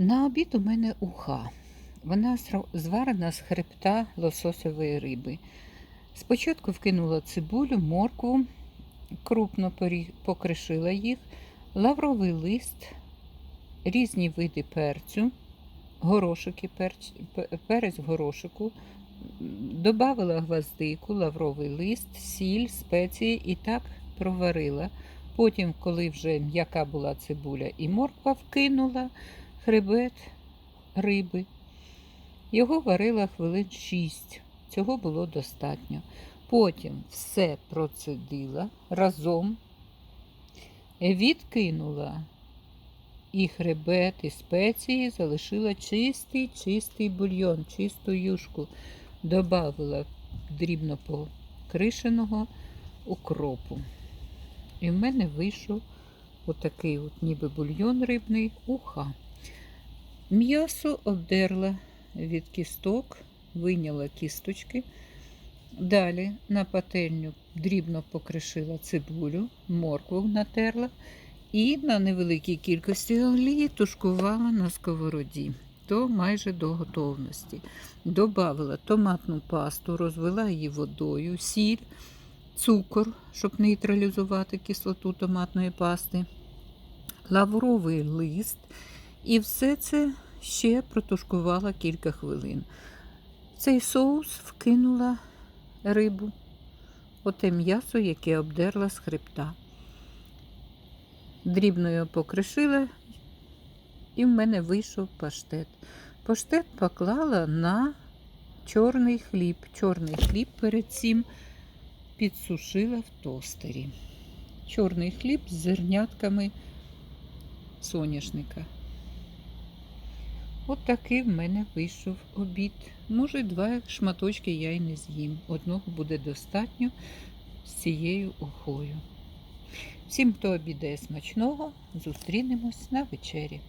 На обід у мене уха. Вона зварена з хребта лососової риби. Спочатку вкинула цибулю, моркву, крупно покришила їх, лавровий лист, різні види перцю, горошики, перч, пе- перець горошику, Добавила гвоздику, лавровий лист, сіль, спеції і так проварила. Потім, коли вже м'яка була цибуля і морква, вкинула хребет риби. Його варила хвилин шість. Цього було достатньо. Потім все процедила разом, відкинула і хребет, і спеції, залишила чистий, чистий бульйон, чисту юшку. Добавила дрібно покришеного укропу. І в мене вийшов отакий от ніби бульйон рибний уха. М'ясо обдерла від кісток, вийняла кісточки. Далі на пательню дрібно покришила цибулю, моркву натерла і на невеликій кількості олії тушкувала на сковороді то майже до готовності. Добавила томатну пасту, розвела її водою, сіль, цукор, щоб нейтралізувати кислоту томатної пасти, лавровий лист. І все це ще протушкувала кілька хвилин. Цей соус вкинула рибу, оте м'ясо, яке обдерла з хребта. Дрібно його покришила, і в мене вийшов паштет. Паштет поклала на чорний хліб. Чорний хліб перед цим підсушила в тостері. Чорний хліб з зернятками соняшника. От такий в мене вийшов обід. Може, два шматочки я й не з'їм. Одного буде достатньо з цією ухою. Всім, хто обідає смачного, зустрінемось на вечері.